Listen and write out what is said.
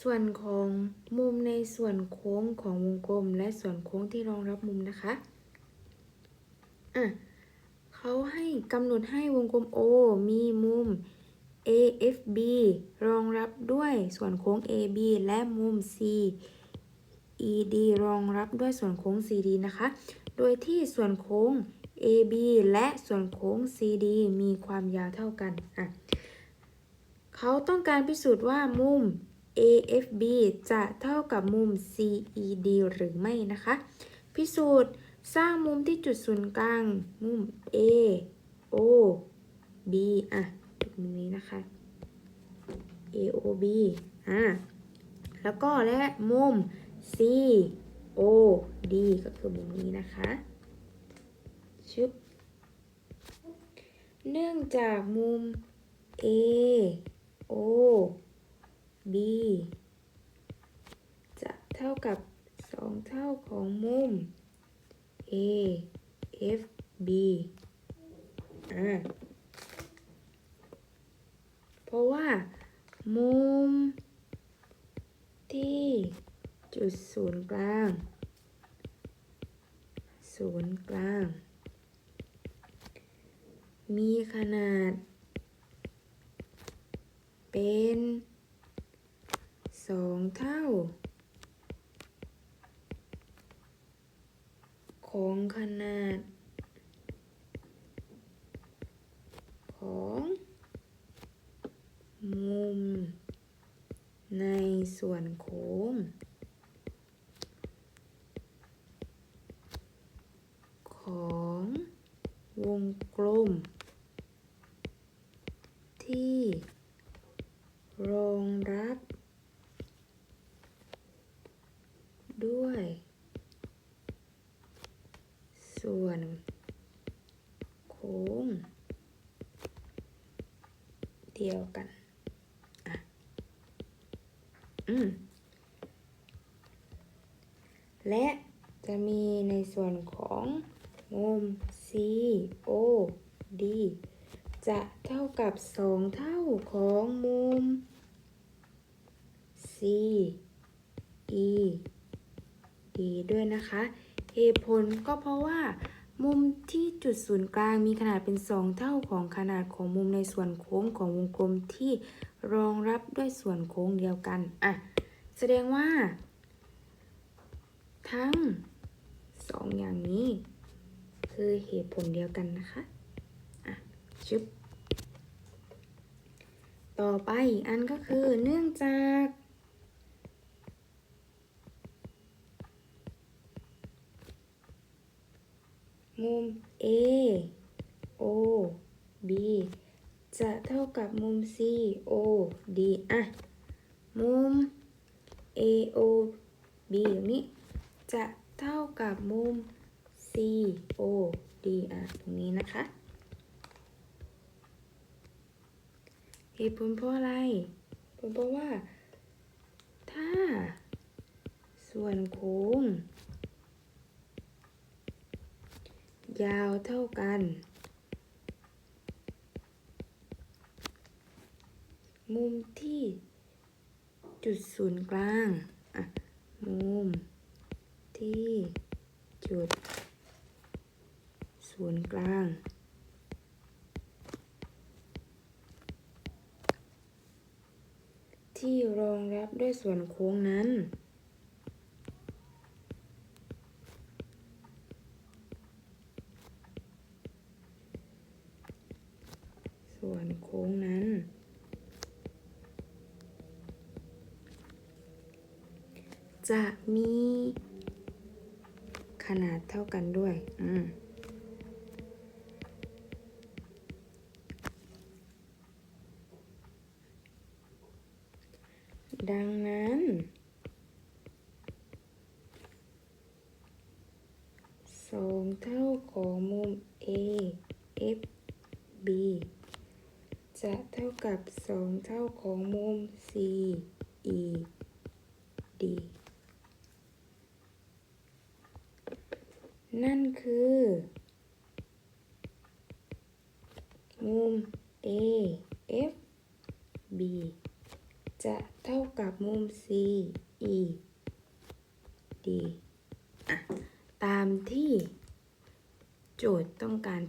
ส่วนของมุมในส่วนโค้งของวงกลม และส่วนโค้งที่รองรับมุมนะคะอะเขาให้กำหนดให้วงกลม O มีมุม AFB รองรับด้วยส่วนโค้ง AB และมุม CED รองรับด้วยส่วนโค้ง CD นะคะ โดยที่ส่วนโค้ง AB และส่วนโค้ง CD มีความยาวเท่ากันอะเขาต้องการพิสูจน์ว่ามุม AFB จะเท่ากับมุม CED หรือไม่นะคะ พิสูจน์สร้างมุมที่จุดศูนย์กลาง มุม A O B อะตรงนี้นะคะ A O B อะแล้วก็และมุม C O D ก็คือมุมนี้นะคะชึบเนื่องจากมุม A O B จะเท่ากับ 2 เท่าของมุม A F B อ่าเพราะว่า มุม ที่จุดศูนย์กลาง ศูนย์กลาง มีขนาด เป็นสองเท่า ของขนาด ของมุม ในส่วนโค้งของวงกลม ที่รองรับ ด้วย ส่วนโค้ง เดียวกันอะอืมและจะมีในส่วนของมุม C O D จะเท่ากับ 2 เท่าของมุม C E D ด้วยนะคะเหตุผลก็เพราะว่า มุมที่จุดศูนย์กลางมีขนาดเป็น 2 เท่าของขนาดของมุมในส่วนโค้งของวงกลมที่รองรับด้วยส่วนโค้งเดียวกัน อะ แสดงว่า ทั้งสองอย่างนี้ คือเหตุผลเดียวกันนะคะ อะชึบ ต่อไปอีกอันก็คือเนื่องจาก มุม A O B จะเท่ากับมุม C O D อะ มุม A O B อย่างนี้ จะเท่ากับมุม C O D อะ ตรงนี้นะคะเหตุผลเพราะอะไรผลเพราะว่า ถ้า ส่วนโค้ง ยาวเท่ากัน มุมที่จุดศูนย์กลาง อะ มุมที่จุดศูนย์กลาง ที่รองรับด้วยส่วนโค้งนั้น ส่วนโค้งนั้น จะมีขนาดเท่ากันด้วย อืมดังนั้น สองเท่าของมุม A F B จะเท่ากับสองเท่าของมุม C E D นั่นคือ มุม A F B จะเท่ากับมุม C E D อะ ตามที่โจทย์ต้องการ